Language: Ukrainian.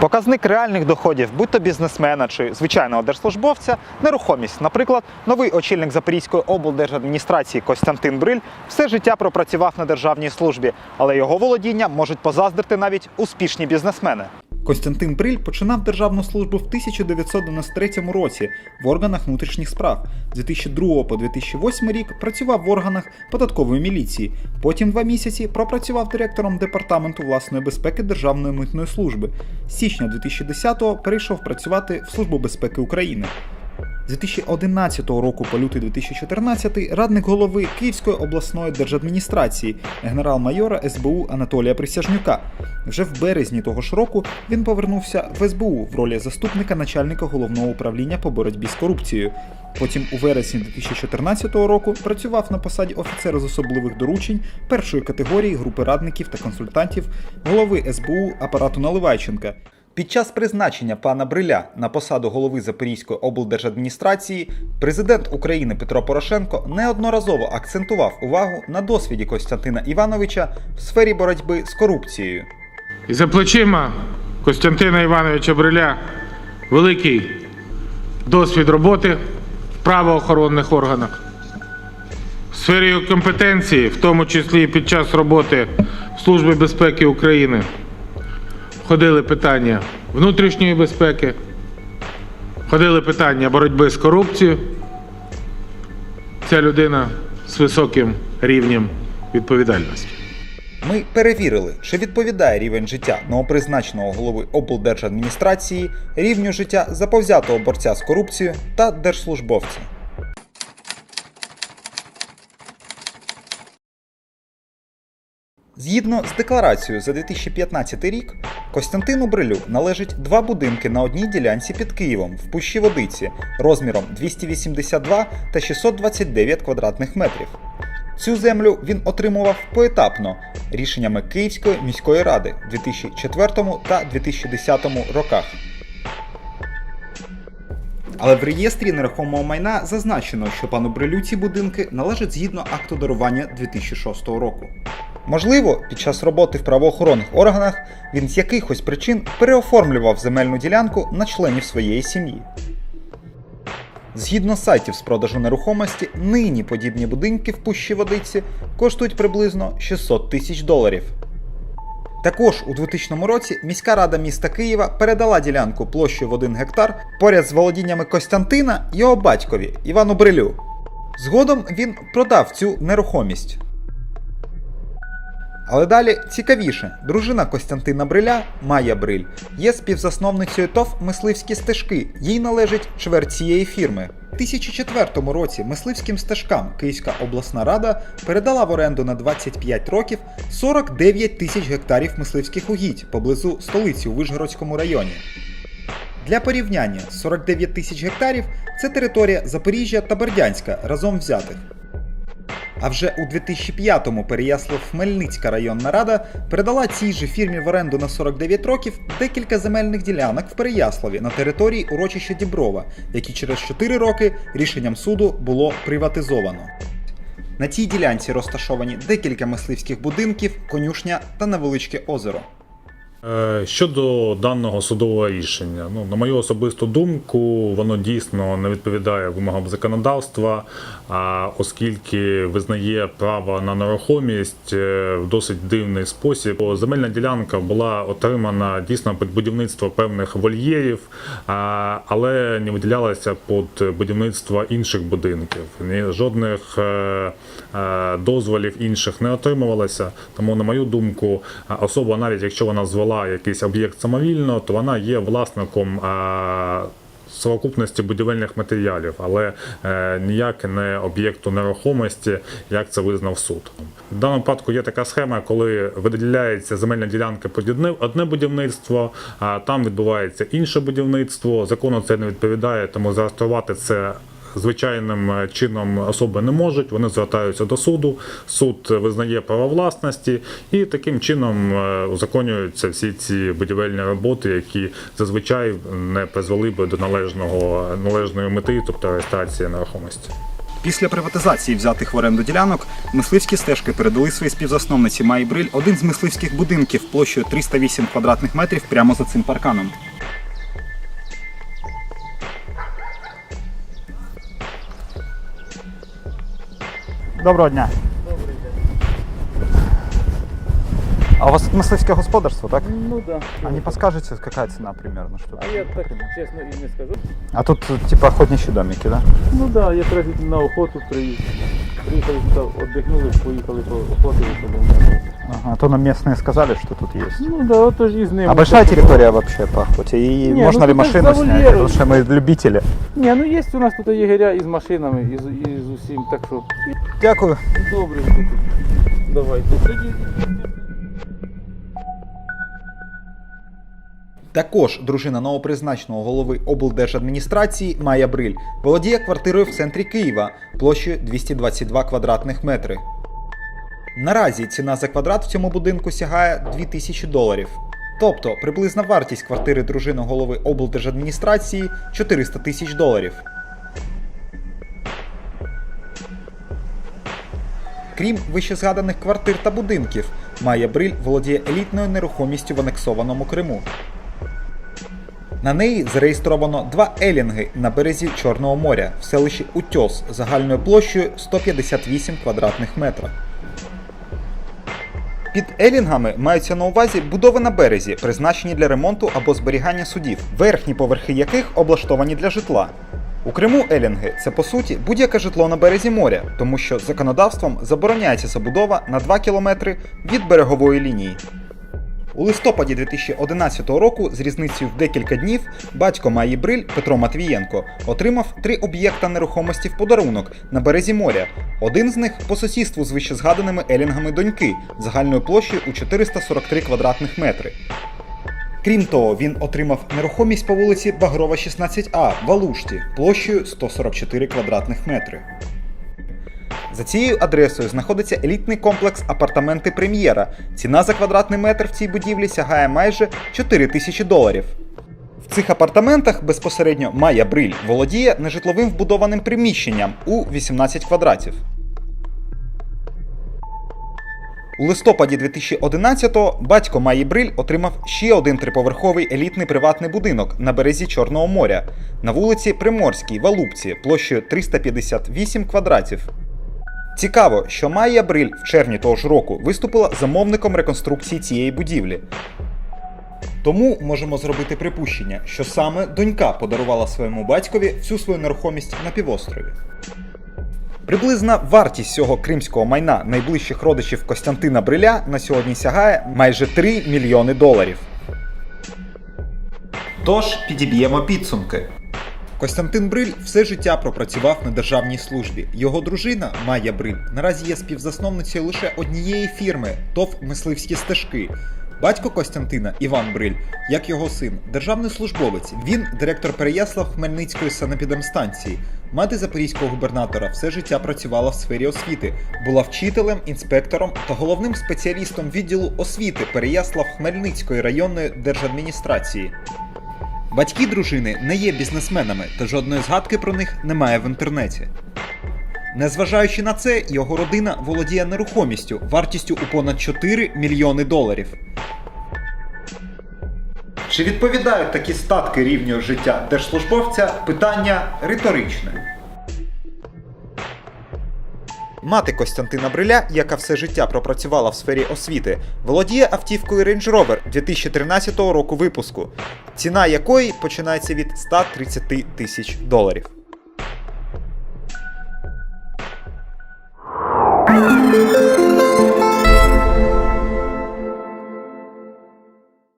Показник реальних доходів, будь то бізнесмена чи звичайного держслужбовця, нерухомість. Наприклад, новий очільник Запорізької облдержадміністрації Костянтин Бриль все життя пропрацював на державній службі, але його володіння можуть позаздрити навіть успішні бізнесмени. Костянтин Бриль починав державну службу в 1993 році в органах внутрішніх справ. З 2002 по 2008 рік працював в органах податкової міліції. Потім два місяці пропрацював директором департаменту власної безпеки Державної митної служби. З січня 2010-го перейшов працювати в Службу безпеки України. З 2011 року по лютий 2014 радник голови Київської обласної держадміністрації, генерал-майора СБУ Анатолія Присяжнюка. Вже в березні того ж року він повернувся в СБУ в ролі заступника начальника головного управління по боротьбі з корупцією. Потім у вересні 2014 року працював на посаді офіцера з особливих доручень першої категорії групи радників та консультантів голови СБУ апарату Наливайченка. Під час призначення пана Бриля на посаду голови Запорізької облдержадміністрації президент України Петро Порошенко неодноразово акцентував увагу на досвіді Костянтина Івановича в сфері боротьби з корупцією. І за плечима Костянтина Івановича Бриля великий досвід роботи в правоохоронних органах. В сфері компетенції, в тому числі і під час роботи Служби безпеки України, входили питання внутрішньої безпеки, входили питання боротьби з корупцією. Ця людина з високим рівнем відповідальності. Ми перевірили, чи відповідає рівень життя новопризначеного голови облдержадміністрації рівню життя заповзятого борця з корупцією та держслужбовця. Згідно з декларацією за 2015 рік, Костянтину Брилю належить два будинки на одній ділянці під Києвом в Пущі Водиці розміром 282 та 629 квадратних метрів. Цю землю він отримував поетапно рішеннями Київської міської ради в 2004 та 2010 роках. Але в реєстрі нерухомого майна зазначено, що пану Брилю ці будинки належать згідно акту дарування 2006 року. Можливо, під час роботи в правоохоронних органах він з якихось причин переоформлював земельну ділянку на членів своєї сім'ї. Згідно сайтів з продажу нерухомості, нині подібні будинки в Пущі Водиці коштують приблизно 600 тисяч доларів. Також у 2000 році міська рада міста Києва передала ділянку площею в 1 гектар поряд з володіннями Костянтина його батькові Івану Брилю. Згодом він продав цю нерухомість. Але далі цікавіше, дружина Костянтина Бриля, Майя Бриль, є співзасновницею ТОВ Мисливські стежки. Їй належить чверть цієї фірми. У 2004 році мисливським стежкам Київська обласна рада передала в оренду на 25 років 49 тисяч гектарів мисливських угідь поблизу столиці у Вишгородському районі. Для порівняння 49 тисяч гектарів це територія Запоріжжя та Бердянська разом взятих. А вже у 2005-му Переяслав-Хмельницька районна рада передала цій же фірмі в оренду на 49 років декілька земельних ділянок в Переяславі на території урочища Діброва, які через 4 роки рішенням суду було приватизовано. На цій ділянці розташовані декілька мисливських будинків, конюшня та невеличке озеро. Е, Щодо даного судового рішення, ну на мою особисту думку, воно дійсно не відповідає вимогам законодавства, оскільки визнає право на нерухомість е, в досить дивний спосіб. Земельна ділянка була отримана дійсно під будівництво певних вольєрів, але не виділялася під будівництво інших будинків. Жодних е, дозволів інших не отримувалося. Тому, на мою думку, особа, навіть якщо вона звела якийсь об'єкт самовільно, то вона є власником. а, Совокупності будівельних матеріалів, але е, ніяк не об'єкту нерухомості, як це визнав суд. В даному випадку є така схема, коли виділяється земельна ділянка під одне будівництво, а там відбувається інше будівництво. Закону це не відповідає, тому зареєструвати це звичайним е, чином особи не можуть. Вони звертаються до суду. Суд визнає право власності, і таким чином е, узаконюються всі ці будівельні роботи, які зазвичай не призвели би до належного належної мети, тобто реєстрації нерухомості. Після приватизації взятих в оренду ділянок мисливські стежки передали своїй співзасновниці Майі Бриль один з мисливських будинків площею 308 квадратних метрів прямо за цим парканом. Доброго дня. А у вас мисливське господарство, так? Ну да. А не подскажете, какая цена примерно? Что А я так чесно і не скажу. А тут типа охотничьи домики, да? Ну да, якраз на охоту приїхали. Приїхали сюди, віддихнули, поїхали по охоті. Ага, а то нам местные сказали, что тут есть. Ну да, то і з ними. А большая территория вообще по охоте? И Не, можно ну ли тут машину за снять? Потому что мы любители. Ні, ну є у нас тут єгеря із машинами, і з, і з усім, так що Дякую. добре. Давайте. Тоді Також дружина новопризначеного голови облдержадміністрації Майя Бриль володіє квартирою в центрі Києва площею 222 квадратних метри. Наразі ціна за квадрат в цьому будинку сягає 2000 доларів. Тобто приблизна вартість квартири дружини голови облдержадміністрації 400 тисяч доларів. Крім вищезгаданих квартир та будинків, Майя Бриль володіє елітною нерухомістю в анексованому Криму. На неї зареєстровано два елінги на березі Чорного моря в селищі Утьос загальною площею 158 квадратних метрів. Під елінгами маються на увазі будови на березі, призначені для ремонту або зберігання судів, верхні поверхи яких облаштовані для житла. У Криму елінги це по суті будь-яке житло на березі моря, тому що законодавством забороняється забудова на 2 кілометри від берегової лінії. У листопаді 2011 року з різницею в декілька днів батько Маї Бриль Петро Матвієнко отримав три об'єкта нерухомості в подарунок на березі моря. Один з них по сусідству з вищезгаданими елінгами доньки загальною площею у 443 квадратних метри. Крім того, він отримав нерухомість по вулиці Багрова, 16А в Алушті площею 144 квадратних метри. За цією адресою знаходиться елітний комплекс апартаменти Прем'єра. Ціна за квадратний метр в цій будівлі сягає майже 4 тисячі доларів. В цих апартаментах безпосередньо Майя Бриль володіє нежитловим вбудованим приміщенням у 18 квадратів. У листопаді 2011-го батько Маї Бриль отримав ще один триповерховий елітний приватний будинок на березі Чорного моря на вулиці Приморській в Алупці площею 358 квадратів. Цікаво, що Майя Бриль в червні того ж року виступила замовником реконструкції цієї будівлі. Тому можемо зробити припущення, що саме донька подарувала своєму батькові всю свою нерухомість на півострові. Приблизна вартість цього кримського майна найближчих родичів Костянтина Бриля на сьогодні сягає майже 3 мільйони доларів. Тож підіб'ємо підсумки. Костянтин Бриль все життя пропрацював на державній службі. Його дружина Майя Бриль наразі є співзасновницею лише однієї фірми ТОВ Мисливські стежки. Батько Костянтина Іван Бриль, як його син, державний службовець. Він директор Переяслав Хмельницької санепідемстанції. Мати запорізького губернатора все життя працювала в сфері освіти, була вчителем, інспектором та головним спеціалістом відділу освіти Переяслав Хмельницької районної держадміністрації. Батьки дружини не є бізнесменами, та жодної згадки про них немає в інтернеті. Незважаючи на це, його родина володіє нерухомістю вартістю у понад 4 мільйони доларів. Чи відповідають такі статки рівню життя держслужбовця? Питання риторичне. Мати Костянтина Бриля, яка все життя пропрацювала в сфері освіти, володіє автівкою Range Rover 2013 року випуску, ціна якої починається від 130 тисяч доларів.